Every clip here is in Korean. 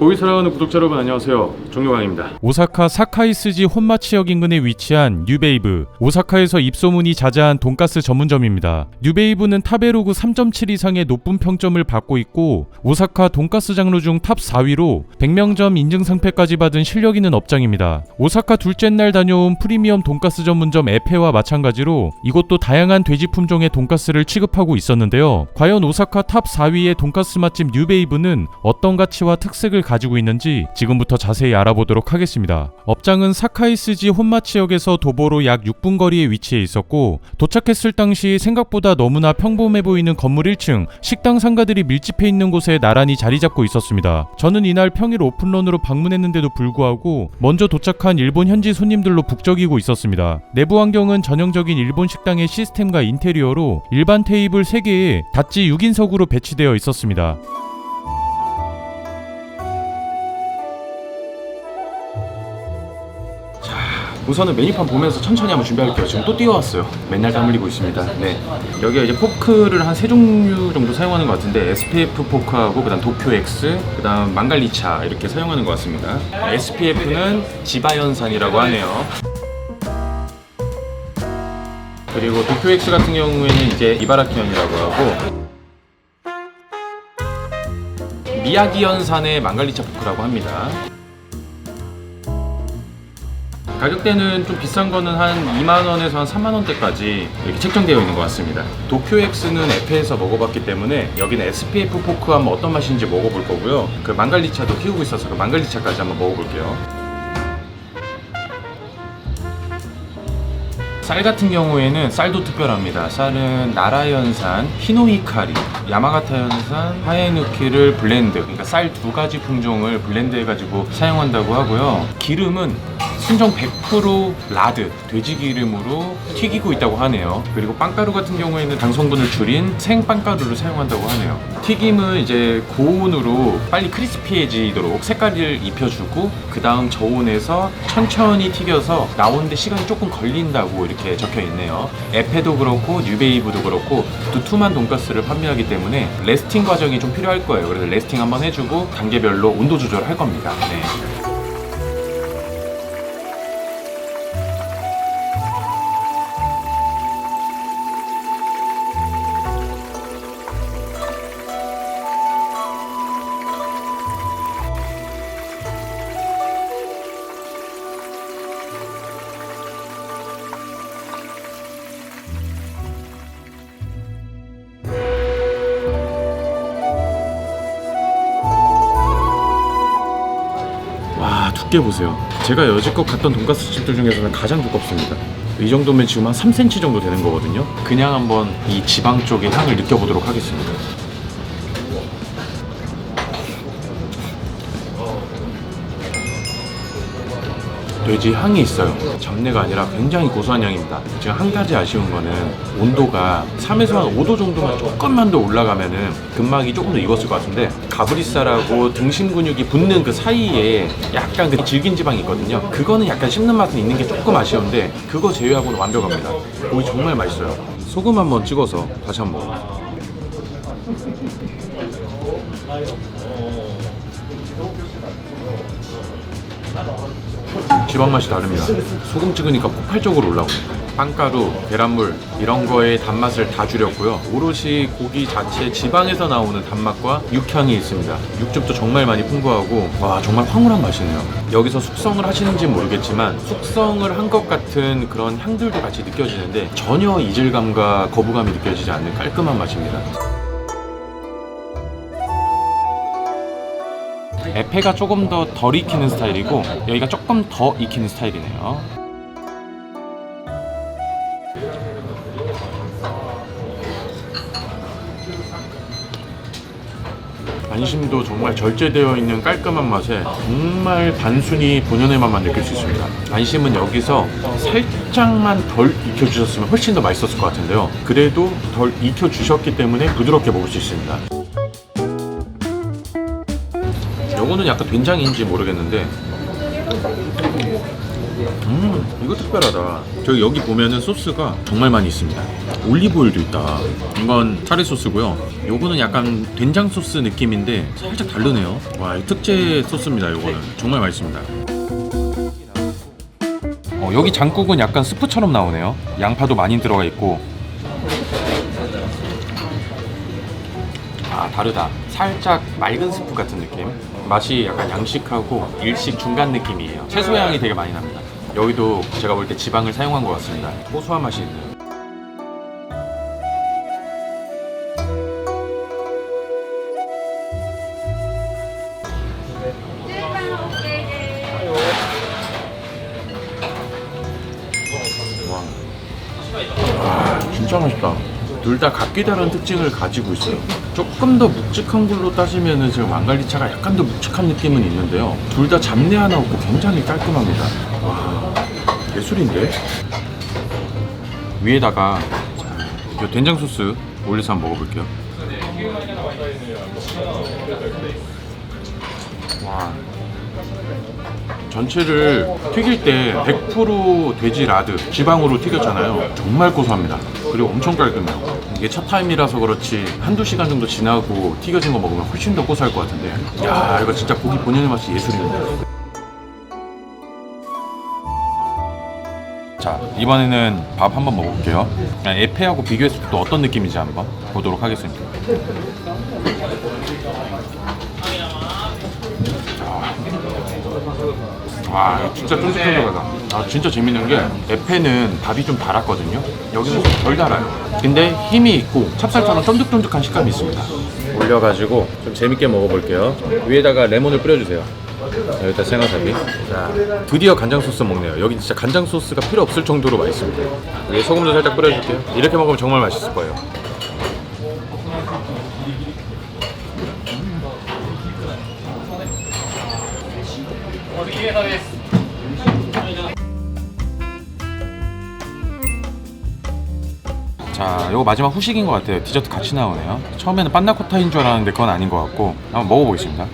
고기 사랑하는 구독자 여러분 안녕하세요. 종료강입니다. 오사카 사카이스지 혼마치역 인근에 위치한 뉴베이브. 오사카에서 입소문이 자자한 돈가스 전문점입니다. 뉴베이브는 타베로그 3.7 이상의 높은 평점을 받고 있고 오사카 돈가스 장르 중 탑 4위로 100명점 인증 상패까지 받은 실력 있는 업장입니다. 오사카 둘째 날 다녀온 프리미엄 돈가스 전문점 에페와 마찬가지로 이곳도 다양한 돼지 품종의 돈가스를 취급하고 있었는데요. 과연 오사카 탑 4위의 돈가스 맛집 뉴베이브는 어떤 가치와 특색을 가지고 있는지 지금부터 자세히 알아보도록 하겠습니다. 업장은 사카이스지 혼마치역에서 도보로 약 6분 거리에 위치해 있었고 도착했을 당시 생각보다 너무나 평범해 보이는 건물 1층 식당 상가들이 밀집해 있는 곳에 나란히 자리 잡고 있었습니다. 저는 이날 평일 오픈런으로 방문했는데도 불구하고 먼저 도착한 일본 현지 손님들로 북적이고 있었습니다. 내부 환경은 전형적인 일본 식당의 시스템과 인테리어로 일반 테이블 3개에 닷지 6인석으로 배치되어 있었습니다. 우선은 메뉴판 보면서 천천히 한번 준비할게요. 지금 또 뛰어왔어요. 맨날 땀 흘리고 있습니다. 네. 여기가 이제 포크를 한 세 종류 정도 사용하는 것 같은데 SPF 포크하고 그다음 도쿄 X, 그다음 망갈리차 이렇게 사용하는 것 같습니다. SPF는 지바연산이라고 하네요. 그리고 도쿄 X 같은 경우에는 이제 이바라키현이라고 하고 미야기현산의 망갈리차 포크라고 합니다. 가격대는 좀 비싼 거는 한 2만 원에서 한 3만 원대까지 이렇게 책정되어 있는 것 같습니다. 도쿄엑스는 에페에서 먹어봤기 때문에 여기는 SPF 포크 한번 어떤 맛인지 먹어볼 거고요. 그 망갈리차도 키우고 있어서 그 망갈리차까지 한번 먹어볼게요. 쌀 같은 경우에는 쌀도 특별합니다. 쌀은 나라연산, 히노히카리, 야마가타연산, 하에누키를 블렌드, 그러니까 쌀 두 가지 품종을 블렌드해가지고 사용한다고 하고요. 기름은 순정 100% 라드, 돼지 기름으로 튀기고 있다고 하네요. 그리고 빵가루 같은 경우에는 당 성분을 줄인 생빵가루를 사용한다고 하네요. 튀김은 이제 고온으로 빨리 크리스피해지도록 색깔을 입혀주고 그 다음 저온에서 천천히 튀겨서 나오는데 시간이 조금 걸린다고 이렇게 적혀 있네요. 에페도 그렇고 뉴베이브도 그렇고 두툼한 돈가스를 판매하기 때문에 레스팅 과정이 좀 필요할 거예요. 그래서 레스팅 한번 해주고 단계별로 온도 조절을 할 겁니다. 네. 두께 보세요. 제가 여지껏 갔던 돈가스 집들 중에서는 가장 두껍습니다. 이 정도면 지금 한 3cm 정도 되는 거거든요. 그냥 한번 이 지방 쪽의 향을 느껴보도록 하겠습니다 돼지 향이 있어요. 잡내가 아니라 굉장히 고소한 향입니다. 지금 한 가지 아쉬운 거는 온도가 3에서 한 5도 정도만 조금만 더 올라가면은 근막이 조금 더 익었을 것 같은데 가브리살하고 등심 근육이 붙는 그 사이에 약간 그 질긴 지방이 있거든요. 그거는 약간 씹는 맛은 있는 게 조금 아쉬운데 그거 제외하고는 완벽합니다. 고기 정말 맛있어요. 소금 한번 찍어서 다시 한번. 지방 맛이 다릅니다. 소금 찍으니까 폭발적으로 올라오네요. 빵가루, 계란물 이런 거에 단맛을 다 줄였고요. 오롯이 고기 자체 지방에서 나오는 단맛과 육향이 있습니다. 육즙도 정말 많이 풍부하고 와 정말 황홀한 맛이네요. 여기서 숙성을 하시는지 모르겠지만 숙성을 한 것 같은 그런 향들도 같이 느껴지는데 전혀 이질감과 거부감이 느껴지지 않는 깔끔한 맛입니다. 에페가 조금 더 덜 익히는 스타일이고 여기가 조금 더 익히는 스타일이네요. 안심도 정말 절제되어 있는 깔끔한 맛에 정말 단순히 본연의 맛만 느낄 수 있습니다. 안심은 여기서 살짝만 덜 익혀주셨으면 훨씬 더 맛있었을 것 같은데요. 그래도 덜 익혀주셨기 때문에 부드럽게 먹을 수 있습니다. 요거는 약간 된장인지 모르겠는데 음, 이거 특별하다. 저기 여기 보면은 소스가 정말 많이 있습니다. 올리브오일도 있다. 이건 카레 소스고요. 요거는 약간 된장 소스 느낌인데 살짝 다르네요. 와, 이 특제 소스입니다. 요거는 정말 맛있습니다. 어, 여기 장국은 약간 스프처럼 나오네요. 양파도 많이 들어가 있고. 아 다르다. 살짝 맑은 스프 같은 느낌. 맛이 약간 양식하고 일식 중간 느낌이에요. 채소 향이 되게 많이 납니다. 여기도 제가 볼 때 지방을 사용한 것 같습니다. 고소한 맛이 있네요. 와. 아, 진짜 맛있다. 둘 다 각기 다른 특징을 가지고 있어요. 조금 더 묵직한 걸로 따지면은 지금 망갈리차가 약간 더 묵직한 느낌은 있는데요. 둘 다 잡내 하나 없고 굉장히 깔끔합니다. 와, 예술인데? 위에다가 자, 이 된장 소스 올려서 한번 먹어볼게요. 와, 전체를 튀길 때 100% 돼지 라드 지방으로 튀겼잖아요. 정말 고소합니다. 그리고 엄청 깔끔해요. 이게 첫 타임이라서 그렇지 한두 시간 정도 지나고 튀겨진 거 먹으면 훨씬 더 고소할 것 같은데. 야 이거 진짜 고기 본연의 맛이 예술입니다 자 이번에는 밥 한번 먹어볼게요. 에페하고 비교했을 때 또 어떤 느낌인지 한번 보도록 하겠습니다 와 이거 진짜 쫀득쫀득하다 아 진짜 재밌는 게 에페는 밥이 좀 달았거든요. 여기는 좀덜 달아요. 근데 힘이 있고 찹쌀처럼 쫀득쫀득한 식감이 있습니다. 올려가지고 좀 재밌게 먹어볼게요. 위에다가 레몬을 뿌려주세요. 자, 여기다 생와사비. 자 드디어 간장 소스 먹네요. 여기 진짜 간장 소스가 필요 없을 정도로 맛있습니다. 위에 소금도 살짝 뿌려줄게요. 이렇게 먹으면 정말 맛있을 거예요 자, 이거 마지막 후식인 것 같아요. 디저트 같이 나오네요. 처음에는 판나코타인 줄 알았는데 그건 아닌 것 같고 한번 먹어보겠습니다.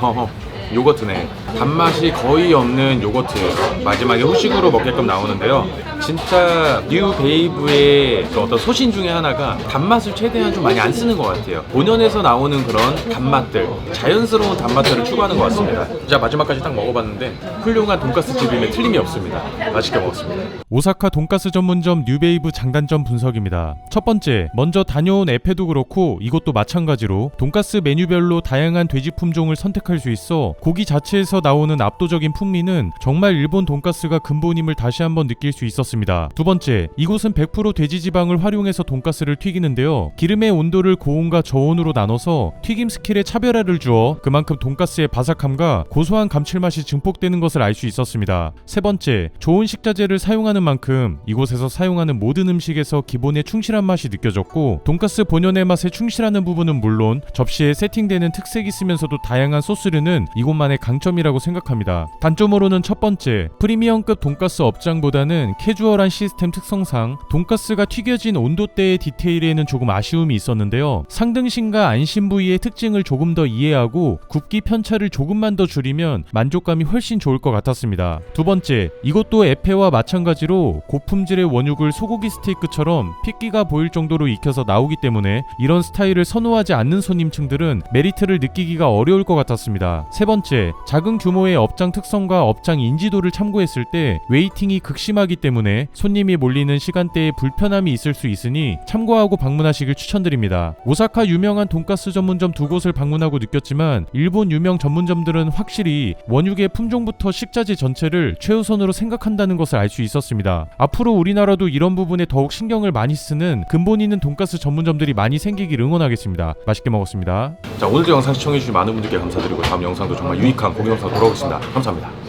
어허, 요거트네. 단맛이 거의 없는 요거트예요. 마지막에 후식으로 먹게끔 나오는데요. 진짜 뉴 베이브의 그 어떤 소신 중에 하나가 단맛을 최대한 좀 많이 안 쓰는 것 같아요. 본연에서 나오는 그런 단맛들, 자연스러운 단맛들을 추구하는 것 같습니다. 자 마지막까지 딱 먹어봤는데 훌륭한 돈가스 집임에 틀림이 없습니다. 맛있게 먹었습니다. 오사카 돈가스 전문점 뉴베이브 장단점 분석입니다. 첫 번째, 먼저 다녀온 에페도 그렇고 이것도 마찬가지로 돈가스 메뉴별로 다양한 돼지 품종을 선택할 수 있어 고기 자체에서 나오는 압도적인 풍미는 정말 일본 돈가스가 근본임을 다시 한번 느낄 수 있었습니다. 두 번째, 이곳은 100% 돼지 지방을 활용해서 돈가스를 튀기는데요. 기름의 온도를 고온과 저온으로 나눠서 튀김 스킬에 차별화를 주어 그만큼 돈가스의 바삭함과 고소한 감칠맛이 증폭되는 것을 알 수 있었습니다. 세 번째, 좋은 식자재를 사용하는 만큼 이곳에서 사용하는 모든 음식에서 기본에 충실한 맛이 느껴졌고 돈가스 본연의 맛에 충실하는 부분은 물론 접시에 세팅되는 특색이 있으면서도 다양한 소스류는 이곳만의 강점이라 고 생각합니다. 단점으로는 첫 번째, 프리미엄급 돈가스 업장보다는 캐주얼한 시스템 특성상 돈가스가 튀겨진 온도대의 디테일에는 조금 아쉬움이 있었는데요. 상등신과 안심 부위의 특징을 조금 더 이해하고 굽기 편차를 조금만 더 줄이면 만족감이 훨씬 좋을 것 같았습니다. 두 번째, 이것도 에페와 마찬가지로 고품질의 원육을 소고기 스테이크처럼 핏기가 보일 정도로 익혀서 나오기 때문에 이런 스타일을 선호하지 않는 손님층들은 메리트를 느끼기가 어려울 것 같았습니다. 세 번째, 작은 규모의 업장 특성과 업장 인지도를 참고했을 때 웨이팅이 극심하기 때문에 손님이 몰리는 시간대에 불편함이 있을 수 있으니 참고하고 방문하시길 추천드립니다. 오사카 유명한 돈가스 전문점 두 곳을 방문하고 느꼈지만 일본 유명 전문점들은 확실히 원육의 품종부터 식자재 전체를 최우선으로 생각한다는 것을 알 수 있었습니다. 앞으로 우리나라도 이런 부분에 더욱 신경을 많이 쓰는 근본 있는 돈가스 전문점들이 많이 생기길 응원하겠습니다. 맛있게 먹었습니다. 자 오늘도 영상 시청해주신 많은 분들께 감사드리고 다음 영상도 정말 유익한 고기 영상 돌아오겠습니다. 감사합니다.